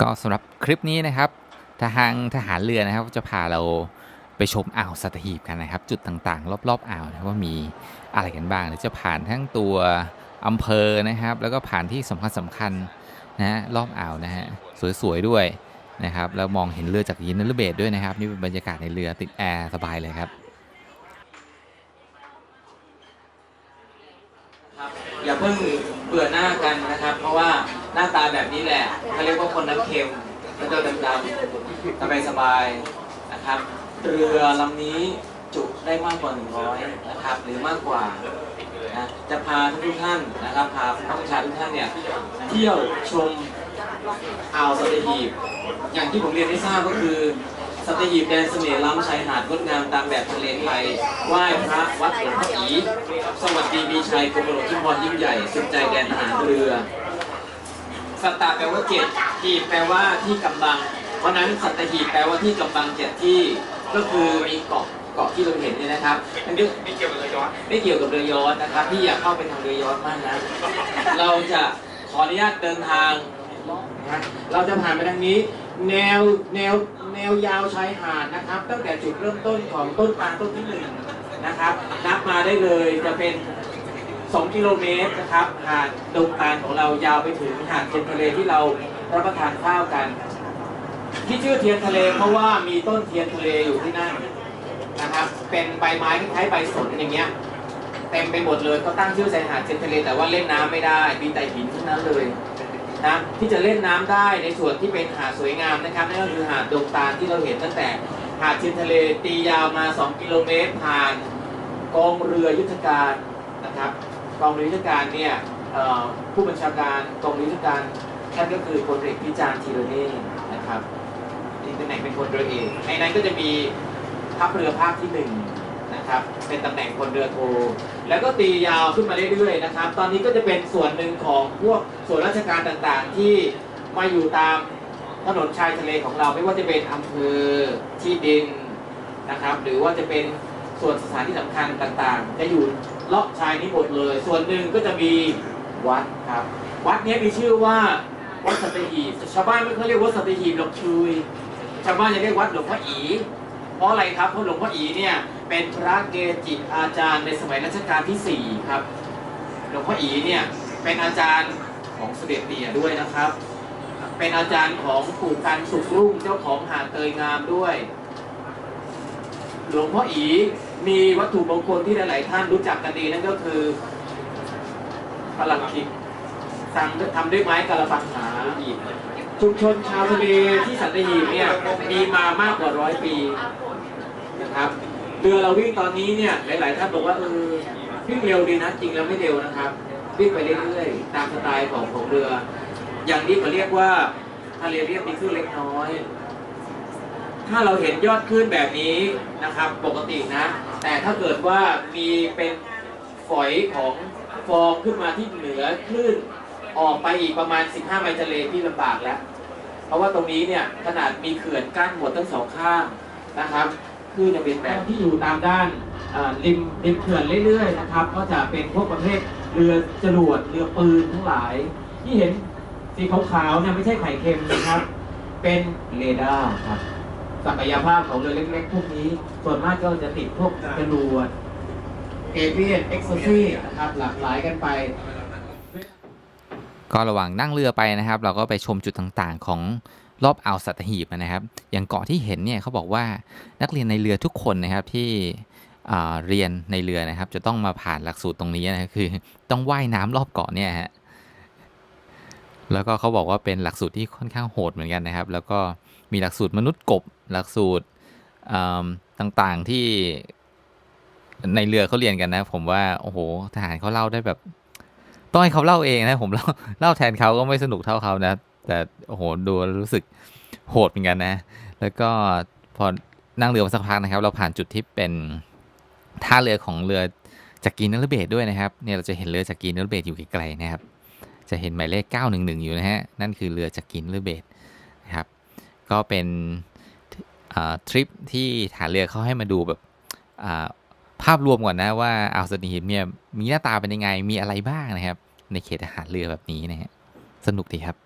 ก็สำหรับคลิปนี้นะครับทางทหารเรือนะครับจะพาเราไปชมอ่าวสัตหีบกันนะครับ จุดต่างๆ รอบๆอ่าวนะว่ามีอะไรกันบ้างเดี๋ยวจะผ่านทั้งตัวอำเภอนะครับ แล้วก็ผ่านที่สำคัญสำคัญๆนะฮะรอบอ่าวนะฮะสวยๆด้วยนะครับแล้วมองเห็นเรือจากยินนรเบศด้วยนะครับ นี่เป็นบรรยากาศในเรือติดแอร์สบายเลยครับอย่าเพิ่งเบื่อหน้ากันนะครับ หน้าตาแบบนี้แหละเขาเรียกว่าคนน้ำเค็มแล้วตัวดำๆสบายสบายๆนะครับ เรือลำนี้จุได้มากกว่า 100 นะครับ หรือมากกว่านะจะพาทุกท่านนะครับพาผู้ประชาทุกท่านเนี่ยเที่ยวชมอ่าวสัตหีบ อย่างที่ผมเรียนให้ทราบก็คือสัตหีบแดนเสน่ห์ล้ำชายหาดงดงามตามแบบทะเลไทยไหว้พระวัดหลวงพ่ออีสวัสดีมีชัยกรมหลวงชุมพรยิ่งใหญ่สุดใจแดนทหารเรือ สัตตาแปลว่าเจ็ดหีบแปลว่าที่กำบัง เพราะฉะนั้นสัตหีบแปลว่าที่กำบังเจ็ดที่ ก็คือมีเกาะเกาะที่เราเห็นเนี่ยนะครับอันนี้ไม่เกี่ยวกับเรือยอชไม่เกี่ยวกับเรือยอชนะครับพี่อยากเข้าไปทางเรือยอชมากนะ เราจะขออนุญาตเดินทางนะเราจะผ่านไปทางนี้ แนวแนวแนวยาวชายหาดนะครับ ตั้งแต่จุดเริ่มต้นของต้นปางต้นที่หนึ่งนะครับ นับมาได้เลยจะเป็น 2 กิโลเมตรนะครับหาดดงตาลของเรายาวไปถึงหาดเทียนทะเลที่เรารับประทานข้าวกัน ที่ชื่อเทียนทะเลเพราะว่ามีต้นเทียนทะเลอยู่ที่นั่นนะครับเป็นใบไม้คล้ายใบสนอย่างเงี้ยเต็มไปหมดเลยเขาตั้งชื่อชายหาดเทียนทะเลแต่ว่าเล่นน้ำไม่ได้มีแต่หินทั้งนั้นเลยนะที่จะเล่นน้ำได้ในส่วนที่เป็นหาดสวยงามนะครับนั่นก็คือหาดดงตาลที่เราเห็นตั้งแต่หาดเทียนทะเลตียาวมา 2 กิโลเมตรผ่านกองเรือยุทธการนะครับ กองเรือยุทธการเนี่ยผู้บัญชาการกองเรือยุทธการท่านก็คือพลเอกพิจารณ์ธีรเนศนะครับที่ตำแหน่งเป็นพลเรือเอกในนั้นก็จะมีทัพเรือภาคที่หนึ่งนะครับเป็นตำแหน่งพลเรือโท แล้วก็ตียาวขึ้นมาเรื่อยๆนะครับ ตอนนี้ก็จะเป็นส่วนหนึ่งของพวกส่วนราชการต่างๆ ที่มาอยู่ตามถนนชายทะเลของเราไม่ว่าจะเป็นอำเภอที่ดินนะครับ หรือว่าจะเป็น ส่วนสถานที่สำคัญต่างๆ จะอยู่เลาะชายนี้หมดเลย ส่วนหนึ่งก็จะมีวัดครับ วัดนี้มีชื่อว่าวัดสัตหีบชาวบ้านไม่เขาเรียกว่าสัตหีบหรอกชุยชาวบ้านจะเรียกวัดหลวงพ่ออีเพราะอะไรครับเพราะหลวงพ่ออีเนี่ยเป็นพระเกจิอาจารย์ในสมัยรัชกาลที่4ครับหลวงพ่ออีเนี่ยเป็นอาจารย์ของเสด็จเตี่ยด้วยนะครับ เป็นอาจารย์ของปู่กันสุขรุ่งเจ้าของหาดเตยงามด้วย หลวงพ่ออีมีวัตถุมงคลที่หลาย ๆ ท่านรู้จักกันดีนั่นก็คือพลังคิกทำทำด้วยไม้กระปังหาอีกชุมชนชาวทะเลที่สัตหีบเนี่ยมีมามากกว่าร้อยปีนะครับเรือเราวิ่งตอนนี้เนี่ยหลาย ๆ ท่านบอกว่าเออวิ่งเร็วดีนะจริงแล้วไม่เร็วนะครับวิ่งไปเรื่อยๆตามสไตล์ของของเรือ อย่างนี้เขาเรียกว่าทะเลเรียบมีคลื่นเล็กน้อย ถ้าเราเห็นยอดคลื่นแบบนี้นะครับปกตินะ แต่ถ้าเกิดว่ามีเป็นฝอยของฟองขึ้นมาที่เหนือคลื่นออกไปอีกประมาณ 15 ไมล์ทะเลที่ลำบากแล้ว เพราะว่าตรงนี้เนี่ยขนาดมีเขื่อนกั้นหมดทั้งสองข้างนะครับคลื่นจะเป็นแบบที่อยู่ตามด้านริมริมเขื่อนเรื่อยๆนะครับ ก็จะเป็นพวกประเภทเรือจรวดเรือปืนทั้งหลาย ที่เห็นสีขาวๆเนี่ยไม่ใช่ไข่เค็มนะครับ เป็นเรดาร์ครับ ศักยภาพของเรือเล็กๆ พวกนี้ ส่วนมากก็จะติดพวกจรวดเอเวียนเอ็กซ์ซีนะครับหลากหลายกันไป ก็ระหว่างนั่งเรือไปนะครับ เราก็ไปชมจุดต่างๆของรอบอ่าวสัตหีบนะครับ อย่างเกาะที่เห็นเนี่ยเขาบอกว่านักเรียนในเรือทุกคนนะครับที่เรียนในเรือนะครับ จะต้องมาผ่านหลักสูตรตรงนี้นะคคือต้องว่ายน้ำรอบเกาะเนี่ยฮะ แล้วก็เขาบอกว่าเป็นหลักสูตรที่ค่อนข้างโหดเหมือนกันนะครับ แล้วก็มีหลักสูตรมนุษย์กบ หลักสูตรต่างๆที่ในเรือเขาเรียนกันนะ ผมว่าโอ้โหทหารเขาเล่าได้แบบต้องให้เขาเล่าเองนะผมเล่าเล่าแทนเขาก็ไม่สนุกเท่าเขานะ แต่โอ้โหดูรู้สึกโหดเหมือนกันนะ แล้วก็พอนั่งเรือมาสักพักนะครับ เราผ่านจุดที่เป็นท่าเรือของเรือจากกีนเรเบตด้วยนะครับเนี่ยเราจะเห็นเรือจากกีนเรเบตอยู่ไกลๆนะครับ จะเห็นหมายเลข 911 อยู่นะฮะ นั่นคือเรือจากกินหรือเบตนะครับ ก็เป็นทริปที่ฐานเรือเขาให้มาดูแบบภาพรวมก่อนนะว่าอ่าวสตีหิบเนี่ยมีหน้าตาเป็นยังไง มีอะไรบ้างนะครับ ในเขตอาหารเรือแบบนี้นะฮะ สนุกดีครับ